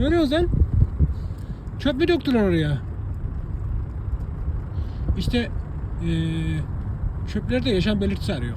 Görüyor musun? Çöp mü döktüler oraya? İşte eee çöplerde yaşam belirtisi arıyor.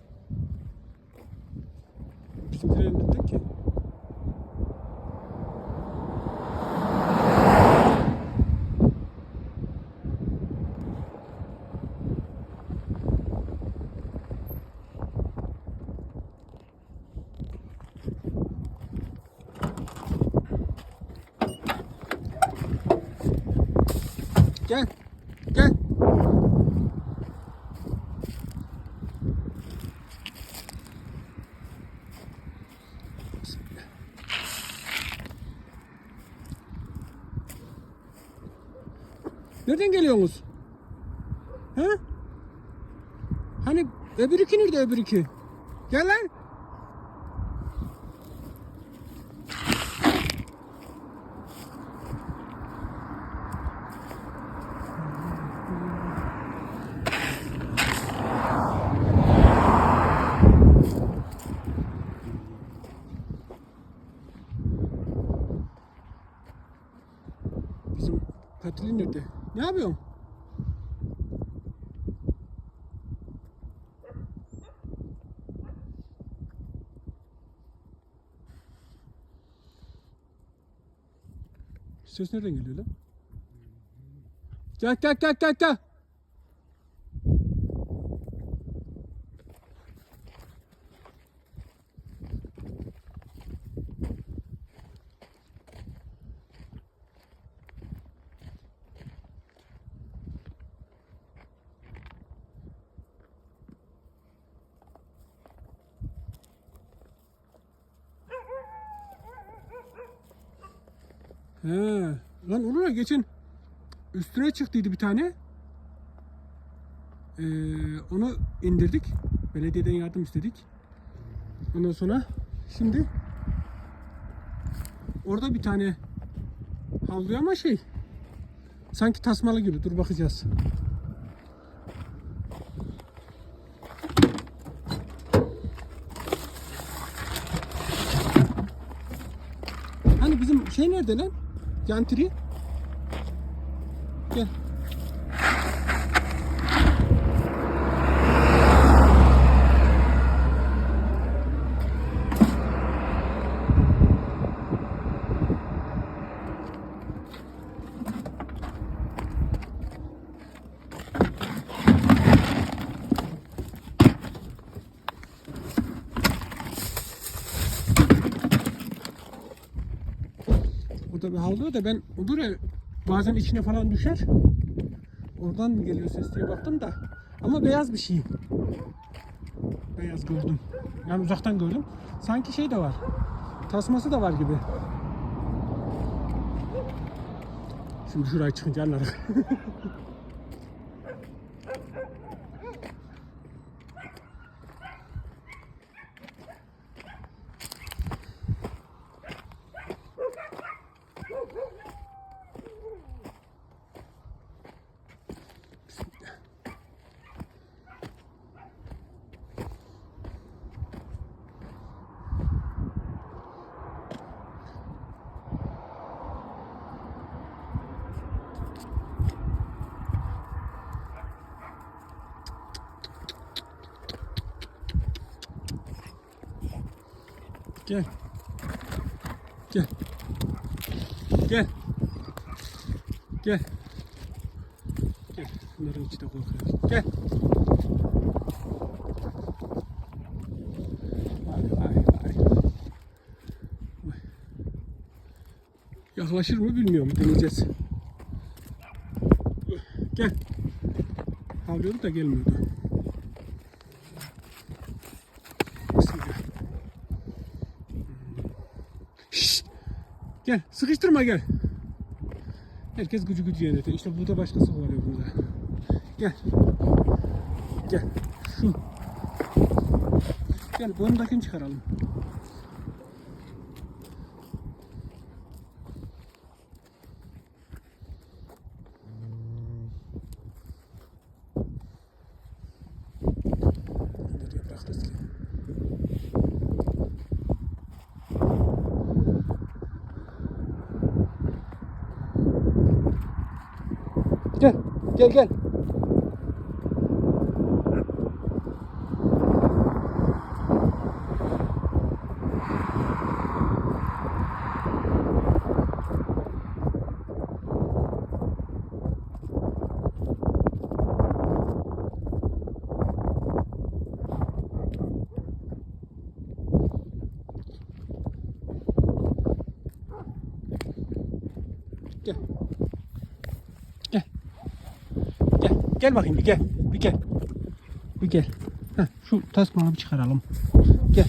Gel. Gel. Nereden geliyorsunuz? He? Hani öbür iki nerede öbür iki? Gel lan. Bizim patili nerede? Ne yapıyorsun? Ses nereden geliyor lan? Gel gel gel gel gel. He. Lan olur ya geçen üstüne çıktıydı bir tane. Ee, onu indirdik. Belediyeden yardım istedik. Ondan sonra şimdi orada bir tane havlıyor ama şey sanki tasmalı gibi. Dur bakacağız. Hani bizim şey nerede lan? Gentry. Gel. Burada bir havluyor da ben buraya bazen içine falan düşer. Oradan mı geliyor ses diye baktım da. Ama beyaz bir şey. Beyaz gördüm. Yani uzaktan gördüm. Sanki şey de var. Tasması da var gibi. Şimdi şuraya çıkınca anlarız. Gel. Gel. Gel. Gel. Gel. Bunların içi de korkuyor. Gel. Vay vay vay. Yaklaşır mı bilmiyorum. Deneyeceğiz. Gel. Havlıyordu da gelmiyordu. Bismillah. Şşt! Gel sıkıştırma gel. Herkes gücü gücü yönetiyor. İşte burada başkası kovalıyor burada. Gel. Gel. Şu. Gel boyundakini çıkaralım. Gel, gel, gel. Gel. Gel. Gel. Bakayım bir gel. Bir gel. Bir gel. Heh, şu tasmanı bir çıkaralım. Gel.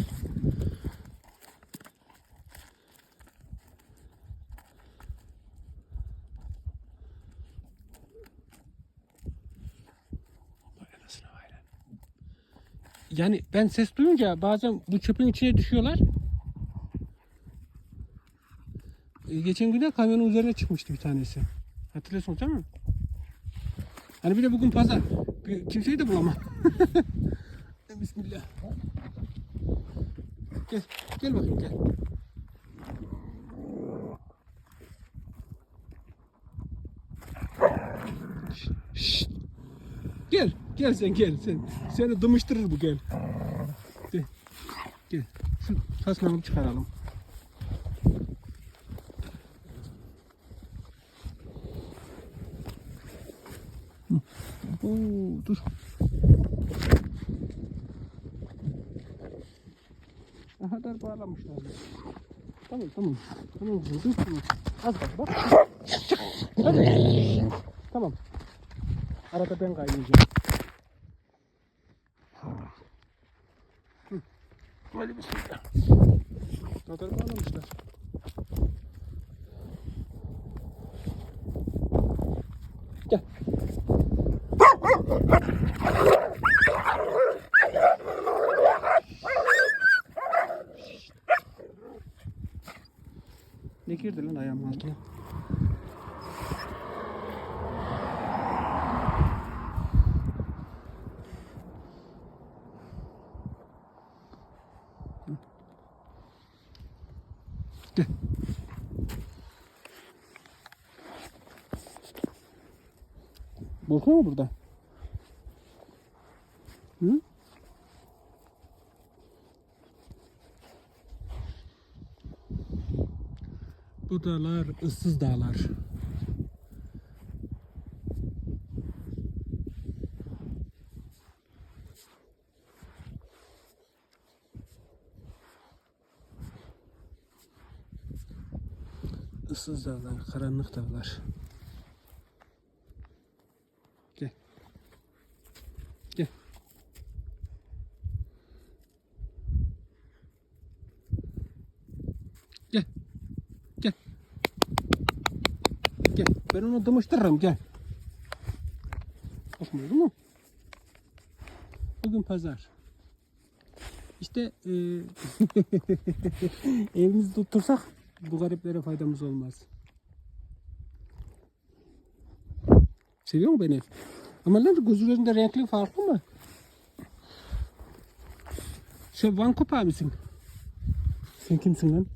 Yani ben ses duyunca bazen bu çöpün içine düşüyorlar. Ee, Geçen gün de kamyonun üzerine çıkmıştı bir tanesi. Hatırlıyorsun değil mi? Hani bir de bugün pazar. Kimseyi de bulamam. Bismillah. Gel. Gel bakayım gel. Gel. Gel sen gel sen. Seni dımıştırır bu gel. Gel. Gel. Şu tasmanı çıkaralım. Oo, dur. Aha dar bağlamışlar. Tamam tamam. Tamam dur. tamam. Az bak bak. Hadi. Tamam. Arada ben kaynayacağım. Hı. Hadi bismillah. Radar bağlamışlar. Gel. Ne girdi lan ayağımın altına? Gel. Mu burada? Hı? Bu dağlar ıssız dağlar. Issız dağlar, karanlık dağlar. Gel. Gel. Gel. Gel. Gel. Ben onu dımıştırırım gel. Bakmıyor değil? Bugün pazar. İşte e, evimizi tuttursak bu gariplere faydamız olmaz. Seviyor mu beni? Ama lan gözlerinde renkli farklı mı? Sen Van Kupa mısın? Sen kimsin lan?